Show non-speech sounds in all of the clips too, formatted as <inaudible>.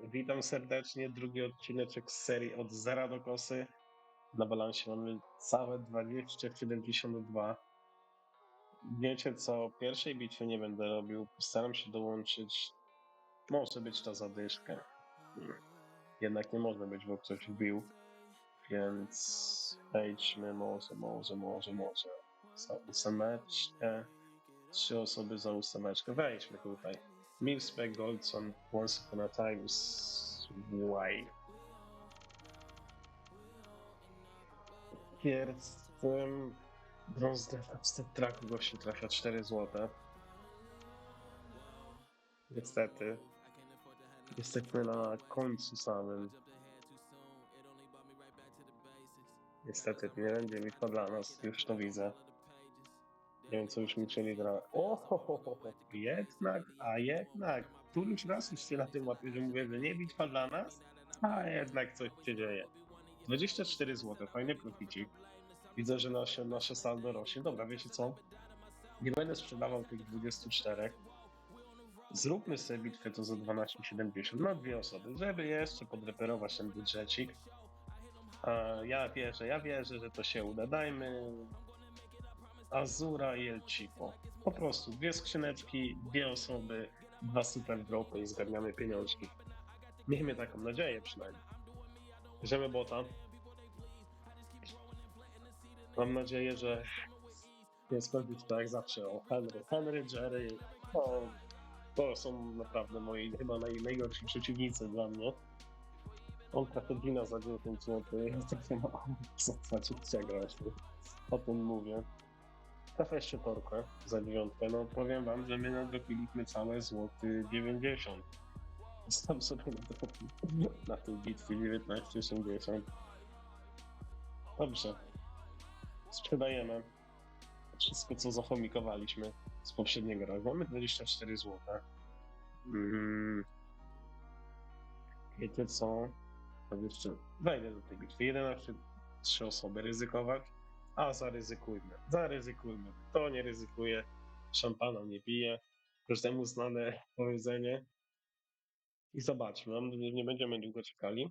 Witam serdecznie. Drugi odcineczek z serii od zera do kosy. Na balansie mamy całe 2072. Wiecie co, pierwszej bitwy nie będę robił. Postaram się dołączyć. Może być to zadyszkę. Jednak nie można być, bo ktoś wbił. Więc wejdźmy może, może, może, może. Za ósemeczkę. Trzy osoby za ósemeczkę. Wejdźmy tutaj. Milspec Goldson Once Upon a Time's Why. Pierwszym brązny wstęp traku gościu trafia 4 złote. Niestety. Jesteśmy na końcu samym. Niestety nie będzie bitwa dla nas, już to widzę. Nie wiem, co już liczyli dla... O, ho, ho, ho, jednak, a jednak. Któryś raz już się na tym łapię, że mówię, że nie bitwa dla nas, a jednak coś się dzieje. 24 zł, fajny proficik. Widzę, że nasze, nasze saldo rośnie. Dobra, wiecie co? Nie będę sprzedawał tych 24. Zróbmy sobie bitwę to za 12,70 na dwie osoby, żeby jeszcze podreperować ten budżecik. Ja wierzę, ja wierzę, że to się uda. Dajmy Azura i El Chico. Po prostu dwie skrzyneczki, dwie osoby, dwa super dropy i zgarniamy pieniążki. Miejmy taką nadzieję przynajmniej. Bierzemy bota. Mam nadzieję, że skończy się tak jak zawsze. O Henry, Henry, Jerry, to są naprawdę moi chyba naj, najgorsi przeciwnicy dla mnie. On Katarzyna za 9 zł, ja tak nie mam co grać. O tym mówię. Trafia jeszcze torkę za dziewiątkę. No powiem wam, że my nadropiliśmy całe złoty 90. Zostałem sobie na, tej bitwie 19,80. Dobrze. Sprzedajemy wszystko, co zachomikowaliśmy z poprzedniego roku. Mamy 24 zł. Mm. Wiecie co? To wejdę do tej bitwy. 11, 3 osoby ryzykować. A zaryzykujmy, zaryzykujmy. Kto nie ryzykuje, szampana nie pije. Każdemu znane powiedzenie. I zobaczmy, nie będziemy długo czekali.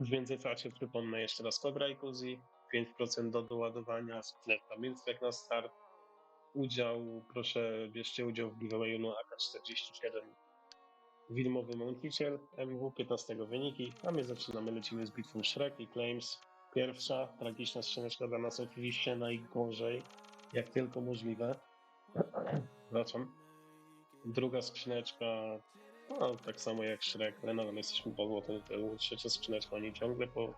W międzyczasie przypomnę jeszcze raz Cobra i Kuzi, 5% do doładowania, sklep Milstek na start. Udział, proszę bierzcie udział w giveawayu na AK-47 Widmowy Mąkiciel, MW 15 wyniki, a my zaczynamy, lecimy z bitwą Shrek i Claims. Pierwsza tragiczna skrzyneczka dla nas oczywiście najgorzej, jak tylko możliwe. Wracam. Druga skrzyneczka, no tak samo jak Shrek, ale nadal jesteśmy po złotem tyłu. Trzecia skrzyneczka, oni ciągle po...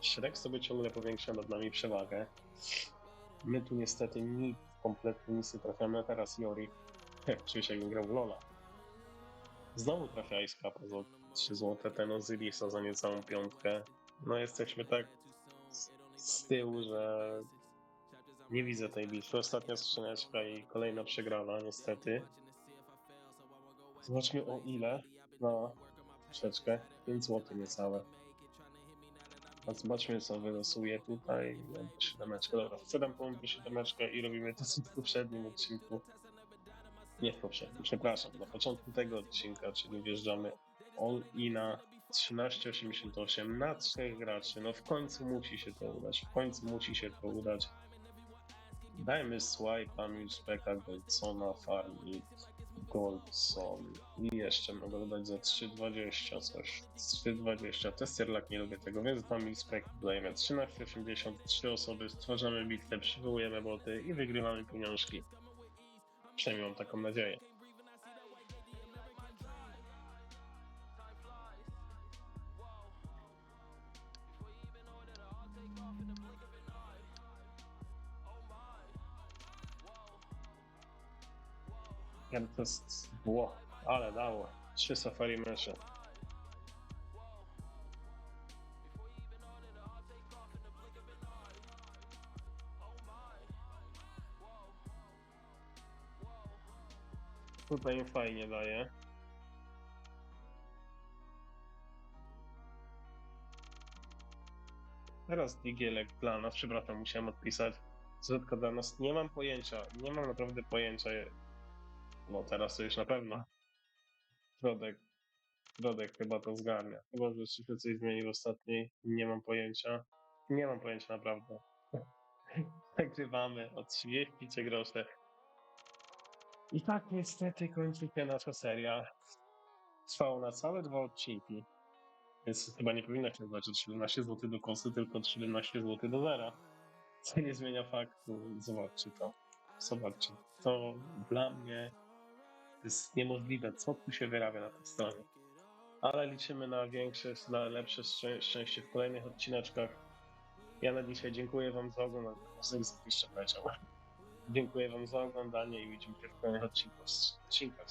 Shrek sobie ciągle powiększa nad nami przewagę. My tu niestety nic, kompletnie nic nie trafiamy, teraz Jori, jak czuję się jakbym grał w Lola. Znowu trafia Ice Cup za 3 zł, ten Ozyrisa za niecałą piątkę. No jesteśmy tak z, tyłu, że nie widzę tej bitwy. Ostatnia skrzyneczka i kolejna przegrana, niestety. Zobaczmy o ile. No, troszeczkę. 5 zł niecałe. A zobaczmy co wylosuje tutaj. Siódemeczkę. Dobra, sprzedam połączę siódemeczkę i robimy to w poprzednim odcinku. Nie w poprzednim, przepraszam. Na początku tego odcinka, czyli wjeżdżamy all ina 13,88 na trzech graczy. No w końcu musi się to udać. W końcu musi się to udać. Dajmy swipe'a, Milspeka, Goldsona, Farmit, Goldson i jeszcze mogę dodać za 3,20 coś. 3,20. Testerlak nie lubię tego, więc tam Milspek dajemy 13,80. Trzy osoby, stwarzamy bitwę, przywołujemy boty i wygrywamy pieniążki. Przynajmniej mam taką nadzieję. Ja to jest było, ale dało. Trzy safari mesze. Tutaj im fajnie daje. Teraz digielek dla nas, przepraszam, musiałem odpisać. Zwrotka dla nas, nie mam pojęcia, nie mam naprawdę pojęcia. No teraz to już na pewno. Środek Dodek chyba to zgarnia. Chyba, że się coś w ostatniej. Nie mam pojęcia. Nie mam pojęcia naprawdę. <laughs> Nagrywamy o 33 grosze. I tak niestety kończy się nasza seria. Trwało na całe dwa odcinki. Więc chyba nie powinno się od 17 zł do kosy, tylko od 17 zł do zera. Co nie zmienia faktu. Zobaczcie to. Zobaczcie. To dla mnie jest niemożliwe, co tu się wyrabia na tej stronie. Ale liczymy na większe, na lepsze szczę- szczęście w kolejnych odcineczkach. Ja na dzisiaj dziękuję Wam za oglądanie. Jeszcze leciał. Dziękuję Wam za oglądanie i widzimy się w kolejnych odcinkach, odcinkach.